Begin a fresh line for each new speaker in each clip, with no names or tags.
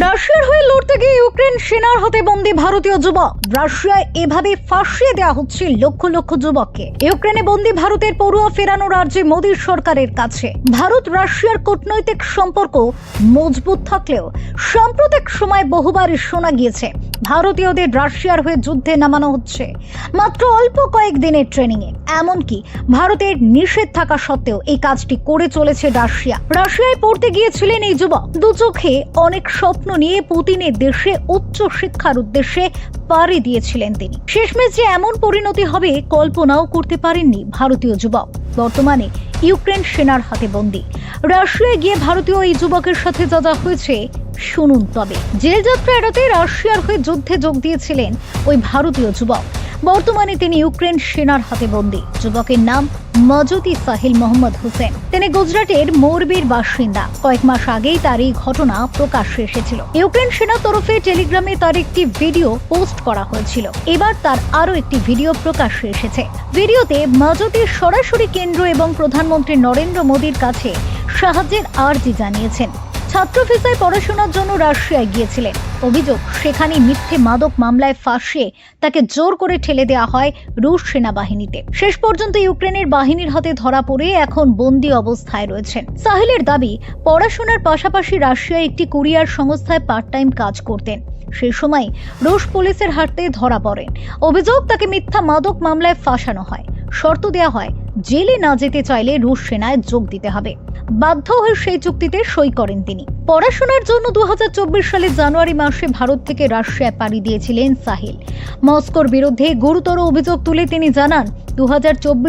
রাশিয়ার হয়ে লড়তে গিয়ে ইউক্রেন সেনার হাতে বন্দি ভারতীয় যুবক। রাশিয়ায় এভাবে ফাঁসিয়ে দেওয়া হচ্ছে লক্ষ লক্ষ যুবককে। ইউক্রেনে বন্দি ভারতের পড়ুয়া ফেরানোর আর্জি মোদীর সরকারের কাছে। ভারত রাশিয়ার কূটনৈতিক সম্পর্ক মজবুত থাকলেও সাম্প্রতিক সময় বহুবারই শোনা গিয়েছে ভারতীয়দের রাশিয়ার হয়ে যুদ্ধে নামানো হচ্ছে। মাত্র অল্প কয়েক দিনের ট্রেনিং এ এমনকি ভারতের নিষেধ থাকা সত্ত্বেও এই কাজটি করে চলেছে রাশিয়া। রাশিয়ায় পড়তে গিয়েছিলেন এই যুবক। দু চোখে অনেক স্বপ্ন নিয়ে পুতিনের দেশে উচ্চ শিক্ষার উদ্দেশ্যে পাড়ি দিয়েছিলেন তিনি। শেষমেশ যে এমন পরিণতি হবে, কল্পনাও করতে পারেননি ভারতীয় যুবক। বর্তমানে ইউক্রেন সেনার হাতে বন্দি। রাশিয়ায় গিয়ে ভারতীয় এই যুবকের সাথে যা যা হয়েছে, শুনুন তবে। জেল যাত্রা এড়াতে রাশিয়ার হয়ে যুদ্ধে যোগ দিয়েছিলেন ওই ভারতীয় যুবক। বর্তমানে তিনি ইউক্রেন সেনার হাতে বন্দী। যুবকের নাম মজুতি সাহিল মোহাম্মদ হোসেন। তিনি গুজরাটের মোরবির বাসিন্দা। কয়েক মাস আগেই তার এই ঘটনা প্রকাশ্যে এসেছিল। ইউক্রেন সেনার তরফে টেলিগ্রামে তার একটি ভিডিও পোস্ট করা হয়েছিল। এবার তার আরও একটি ভিডিও প্রকাশ্যে এসেছে। ভিডিওতে মজুতি সরাসরি কেন্দ্র এবং প্রধানমন্ত্রী নরেন্দ্র মোদীর কাছে সাহায্যের আর্জি জানিয়েছেন। ছাত্র ভিসায় পড়াশোনার জন্য রাশিয়ায় গিয়েছিলেন অভিযোগ সেখানে মিথ্যে মাদক মামলায় ফাঁসিয়ে তাকে জোর করে ঠেলে দেওয়া হয় রুশ সেনাবাহিনীতে। শেষ পর্যন্ত ইউক্রেনের বাহিনীর হাতে ধরা পড়ে এখন বন্দি অবস্থায় রয়েছেন। সাহিলের দাবি, পড়াশোনার পাশাপাশি রাশিয়ায় একটি কুরিয়ার সংস্থায় পার্ট টাইম কাজ করতেন। সেই সময় রুশ পুলিশের হাতে ধরা পড়েন। অভিযোগ, তাকে মিথ্যা মাদক মামলায় ফাঁসানো হয়। শর্ত দেওয়া হয়, জেলে না যেতে চাইলে রুশ সেনায় যোগ দিতে হবে। বাধ্য হয়ে সেই চুক্তিতে সই করেন তিনি। পড়াশোনার জন্য দু সালের জানুয়ারি মাসে ভারত থেকে রাশিয়ায় পাড়ি দিয়েছিলেন সাহিল। মস্কোর বিরুদ্ধে গুরুতর অভিযোগ তুলে তিনি জানান দু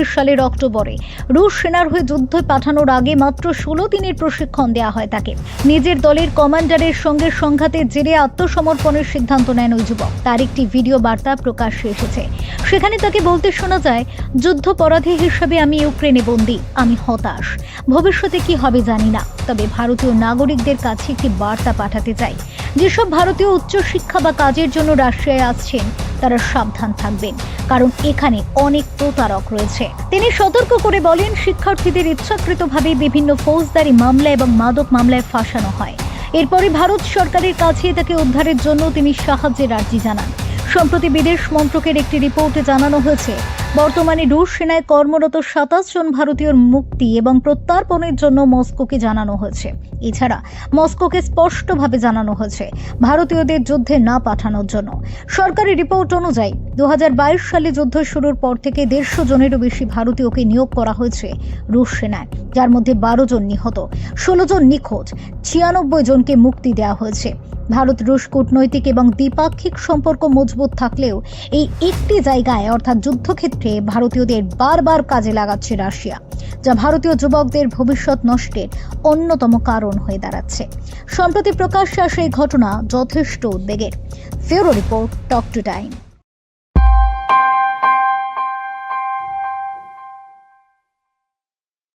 সালের অক্টোবরে রুশ সেনার হয়ে যুদ্ধ পাঠানোর আগে মাত্র ষোলো দিনের প্রশিক্ষণ দেওয়া হয় তাকে। নিজের দলের কমান্ডারের সঙ্গে সংঘাতের জেরে আত্মসমর্পণের সিদ্ধান্ত নেন ওই যুবক। তার একটি ভিডিও বার্তা প্রকাশ্যে এসেছে। সেখানে তাকে বলতে শোনা যায়, যুদ্ধপরাধী হিসেবে আমি ইউক্রেনে বন্দী, আমি হতাশ। ভবিষ্যতে কি হবে জানি না। তবে ভারতীয় নাগরিকদের কাছে একটি বার্তা পাঠাতে চাই। যেসব ভারতীয় উচ্চশিক্ষা বা কাজের জন্য রাশিয়ায় আসছেন, তারা সাবধান থাকবেন। কারণ এখানে অনেক প্রতারক রয়েছে। তিনি সতর্ক করে বলেন, শিক্ষার্থীদের ইচ্ছাকৃতভাবে বিভিন্ন ফৌজদারি মামলা এবং মাদক মামলায় ফাঁসানো হয়। এরপরে ভারত সরকারের কাছে তাকে উদ্ধারের জন্য তিনি সাহায্যের আর্জি জানান। সম্প্রতি বিদেশ মন্ত্রকের একটি রিপোর্টে জানানো হয়েছে বর্তমানে রুশ সেনায় কর্মরত সাতাশ জন ভারতীয়র মুক্তি এবং প্রত্যার্পণের জন্য মস্কোকে জানানো হয়েছে। এছাড়া মস্কোকে স্পষ্টভাবে জানানো হয়েছে ভারতীয়দের যুদ্ধে না পাঠানোর জন্য। সরকারি রিপোর্ট অনুযায়ী দু হাজার বাইশ সালে যুদ্ধ শুরুর পর থেকে দেড়শো জনেরও বেশি ভারতীয়কে নিয়োগ করা হয়েছে রুশ সেনায়, যার মধ্যে বারো জন নিহত, ষোলো জন নিখোঁজ, ছিয়ানব্বই জনকে মুক্তি দেওয়া হয়েছে। ভারত, রুশ কূটনৈতিক এবং দ্বিপাক্ষিক সম্পর্ক মজবুত থাকলেও এই একটি জায়গায়, অর্থাৎ যুদ্ধক্ষেত্রে, ভারতীয়দের বারবার কাজে লাগাচ্ছে রাশিয়া, যা ভারতীয় যুবকদের ভবিষ্যৎ নষ্টের অন্যতম কারণ হয়ে দাঁড়াচ্ছে। সম্প্রতি প্রকাশ্যে আসা এই ঘটনা যথেষ্ট উদ্বেগের। ফেরো রিপোর্ট টক টু টাইম।